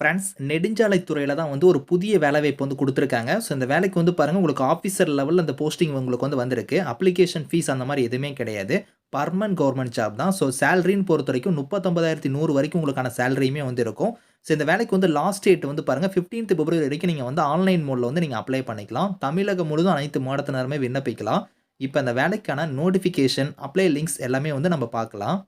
Friends நெடுஞ்சாலைத்துறையில தான் வந்து ஒரு புதிய வேலைவாய்ப்பு வந்து கொடுத்துருக்காங்க ஸோ இந்த வேலைக்கு வந்து பாருங்கள் உங்களுக்கு ஆஃபீஸர் லெவலில் அந்த போஸ்டிங் உங்களுக்கு வந்து வந்திருக்கு. அப்ளிகேஷன் ஃபீஸ் அந்த மாதிரி எதுவுமே கிடையாது. பர்மனன்ட் கவர்மெண்ட் ஜாப் தான். ஸோ சேலரின்னு பொறுத்த வரைக்கும் முப்பத்தொம்பதாயிரத்தி நூறு வரைக்கும் உங்களுக்கான சேலரியுமே வந்து இருக்கும். ஸோ இந்த வேலைக்கு வந்து லாஸ்ட் டேட் வந்து பாருங்கள் ஃபிஃப்டீன்த் பிப்ரவரி வரைக்கும் நீங்கள் வந்து ஆன்லைன் மோடில் வந்து நீங்கள் அப்ளை பண்ணிக்கலாம். தமிழகம் முழுதும் அனைத்து மாவட்டத்தினருமே விண்ணப்பிக்கலாம். இப்போ அந்த வேலைக்கான நோட்டிஃபிகேஷன், அப்ளை லிங்க்ஸ் எல்லாமே வந்து நம்ம பார்க்கலாம்.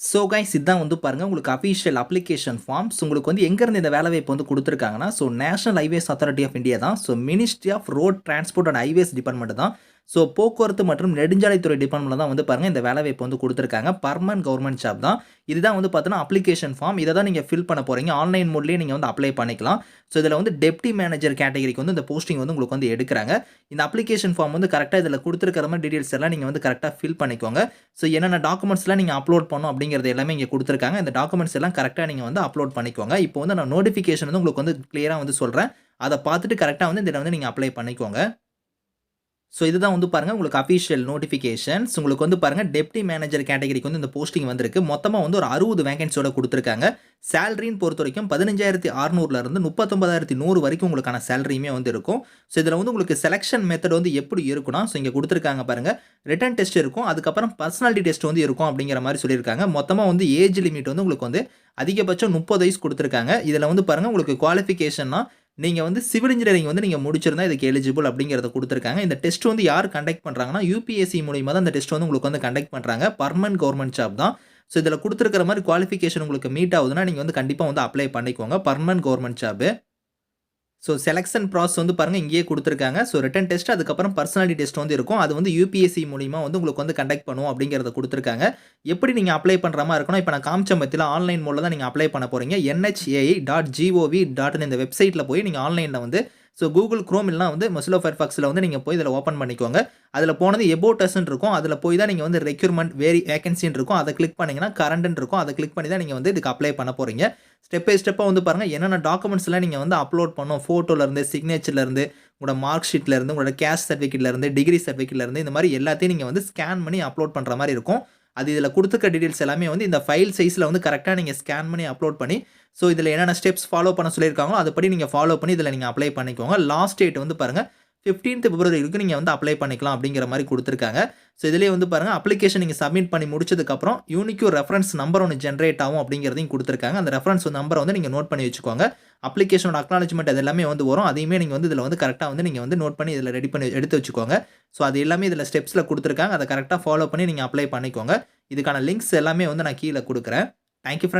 ஸோ கைஸ் இதுதான் வந்து பாருங்க உங்களுக்கு அஃபிஷியல் அப்ளிகேஷன் ஃபார்ம்ஸ். உங்களுக்கு வந்து எங்கேருந்து இந்த வேலைவாய்ப்பு வந்து கொடுத்துருக்காங்கன்னா so national highways authority of India தான். So ministry of road transport and highways department தான். ஸோ போக்குவரத்து மற்றும் நெடுஞ்சாலைத்துறை டிபார்ட்மெண்ட்ல தான் வந்து பாருங்கள் இந்த வேலைவாய்ப்பு வந்து கொடுத்துருக்காங்க பர்மனன்ட் கவர்மெண்ட் ஜாப் தான். இதுதான் வந்து பார்த்தீங்கன்னா அப்ளிகேஷன் ஃபார்ம். இதை தான் நீங்கள் ஃபில் பண்ண போகிறீங்க ஆன்லைன் மோட்லயே நீங்கள் வந்து அப்ளை பண்ணிக்கலாம். ஸோ இதில் வந்து டெப்டி மேனேஜர் கேட்டகரிக்கு வந்து இந்த போஸ்டிங் வந்து உங்களுக்கு வந்து எடுக்கிறாங்க இந்த அப்ளிகேஷன் ஃபார்ம் வந்து கரெக்டாக இதில் கொடுத்துருக்கிற மாதிரி டீட்டெயில்ஸ் எல்லாம் நீங்கள் வந்து கரெக்டாக ஃபில் பண்ணிக்கோங்க. ஸோ என்னென்ன டாக்குமெண்ட்ஸ்லாம் நீங்கள் அப்லோட் பண்ணணும் அப்படிங்கிறது எல்லாமே இங்கே கொடுத்துருக்காங்க இந்த டாக்குமெண்ட்ஸ் எல்லாம் கரெக்டாக நீங்கள் வந்து அப்லோட் பண்ணிக்கோங்க. இப்போ வந்து நான் நோட்டிஃபிகேஷன் வந்து உங்களுக்கு வந்து கிளியராக வந்து சொல்கிறேன் அதை பார்த்துட்டு கரெக்டாக வந்து இதில் வந்து நீங்கள் அப்ளை பண்ணிக்கோங்க. ஸோ இதுதான் வந்து பாருங்கள் உங்களுக்கு அஃபிஷியல் நோட்டிஃபிகேஷன்ஸ். உங்களுக்கு வந்து பாருங்க டெப்டி மேனேஜர் கேட்டகரிக்கு வந்து இந்த போஸ்டிங் வந்திருக்கு. மொத்தமாக வந்து ஒரு அறுபது வேகன்சியோட கொடுத்துருக்காங்க சேலரின்னு பொறுத்தவரைக்கும் 15,600ல இருந்து 39,100 வரைக்கும் உங்களுக்கான சேலரியுமே வந்து இருக்கும். ஸோ இதில் வந்து உங்களுக்கு செலெக்ஷன் மெத்தட் வந்து எப்படி இருக்குன்னா, ஸோ இங்கே கொடுத்துருக்காங்க பாருங்க. ரிட்டன் டெஸ்ட் இருக்கும். அதுக்கப்புறம் பர்சனாலிட்டி டெஸ்ட் வந்து இருக்கும் அப்படிங்கிற மாதிரி சொல்லியிருக்காங்க. மொத்தமாக வந்து ஏஜ் லிமிட் வந்து உங்களுக்கு வந்து அதிகபட்சம் 30 வயசு கொடுத்துருக்காங்க இதில் வந்து பாருங்கள் உங்களுக்கு குவாலிஃபிகேஷன்னா நீங்கள் வந்து சிவில் இன்ஜினியரிங் வந்து நீங்கள் முடிச்சிருந்தா இதுக்கு எலிஜிபிள் அப்படிங்கிறத கொடுத்துருக்காங்க இந்த டெஸ்ட் வந்து யார் கண்டக்ட் பண்ணுறாங்கன்னா யூபிஎஸ்சி மூலியமாக தான் இந்த டெஸ்ட் வந்து உங்களுக்கு வந்து கண்டக்ட் பண்ணுறாங்க பர்மனன்ட் கவர்மெண்ட் ஜாப் தான். ஸோ இதில் கொடுத்துருக்கிற மாதிரி குவாலிஃபிகேஷன் உங்களுக்கு மீட் ஆகுதுன்னா, நீங்கள் வந்து கண்டிப்பாக வந்து அப்ளை பண்ணிக்கோங்க. Permanent government job. So selection process வந்து பாருங்கள் இங்கேயே கொடுத்துருக்காங்க. ஸோ ரிட்டன் டெஸ்ட் அதுக்கப்புறம் பர்சனாலிட்டி டெஸ்ட் வந்து இருக்கும். அது வந்து யூபிஎஸ்சி மூலிமா வந்து உங்களுக்கு வந்து கண்டக்ட் பண்ணுவோம் அப்படிங்கிறத கொடுத்துருக்காங்க. எப்படி நீங்கள் அப்ளை பண்ணுற மாதிரி இருக்கணும்? இப்போ நான் காமிச்ச மத்தியில் ஆன்லைன் மூலம் தான் நீங்கள் அப்ளை பண்ண போகிறீங்க என்ச்ஏஐ டாட் ஜிஓவி nhai.gov.in இந்த வெப்சைட்டில் போய் நீங்கள் ஆன்லைனில் வந்து ஸோ கூகுள் க்ரோம் இல்லனா வந்து மொசிலோ ஃபயர்ஃபாக்ஸில் வந்து நீங்கள் போய் இதில் ஓப்பன் பண்ணிக்கோங்க. அதில் போனது எபோட்டஸ்ன்னு இருக்கும். அதில் போய் தான் நீங்கள் வந்து ரெக்யூர்மெண்ட் வேரி வேகன்சின்னு இருக்கும். அதை கிளிக் பண்ணீங்கன்னா கரண்ட்னு இருக்கும். அதை கிளிக் பண்ணி தான் நீங்கள் வந்து இதுக்கு அப்ளை பண்ண போகிறீங்க ஸ்டெப் பை ஸ்டெப்பாக வந்து பாருங்கள் என்னென்ன டாக்குமெண்ட்ஸ்லாம் நீங்கள் வந்து அப்லோட் பண்ணோம் ஃபோட்டோலேருந்து சிக்னேச்சர்லேருந்து உங்களோட மார்க் ஷீட்லேருந்து உங்களோட கேஷ் சர்டிஃபிகேட்லேருந்து டிகிரி சர்டிஃபிகேட்லேருந்து இந்த மாதிரி எல்லாத்தையும் நீங்கள் வந்து ஸ்கேன் பண்ணி அப்லோட் பண்ணுற மாதிரி இருக்கும். அது இதில் கொடுத்துருக்க டீட்டெயில்ஸ் எல்லாமே வந்து இந்த ஃபைல் சைஸில் வந்து கரெக்டாக நீங்கள் ஸ்கேன் பண்ணி அப்லோட் பண்ணி, ஸோ இதில் என்னென்ன ஸ்டெப்ஸ் ஃபாலோ பண்ண சொல்லியிருக்காங்களோ, அதுபடி நீங்கள் ஃபாலோ பண்ணி இதில் நீங்கள் அப்ளை பண்ணிக்கோங்க. லாஸ்ட் டேட் வந்து பாருங்கள் 15த் பிப்ரவரி வரைக்கும் வந்து அப்ளை பண்ணிக்கலாம் அப்படிங்கிற மாதிரி கொடுத்துருக்காங்க ஸோ இதிலேயே வந்து பாருங்கள் அப்ளிகேஷன் நீங்கள் சப்மிட் பண்ணி முடிச்சதுக்கப்புறம் யூனிக்யூ ரெஃபரன்ஸ் நம்பர் ஒன்று ஜென்ரேட் ஆகும் அப்படிங்கிறதையும் கொடுத்துருக்காங்க அந்த ரெஃபரன்ஸ் நம்பரை வந்து நீங்கள் நோட் பண்ணி வச்சுக்கோங்க. அப்ளிகேஷனோட அக்னாலஜ்மெண்ட் அது எல்லாமே வந்து வரும். அதையுமே நீங்கள் வந்து இதில் வந்து கரெக்டாக வந்து நீங்கள் வந்து நோட் பண்ணி இதில் ரெடி பண்ணி எடுத்து வச்சுக்கோங்க. ஸோ அது எல்லாமே இதில் ஸ்டெப்ஸில் கொடுத்துருக்காங்க அதை கரெக்டாக ஃபாலோ பண்ணி நீங்கள் அப்ளை பண்ணிக்கோங்க. இதுக்கான லிங்க்ஸ் எல்லாமே வந்து நான் கீழே கொடுக்குறேன் தேங்க் யூ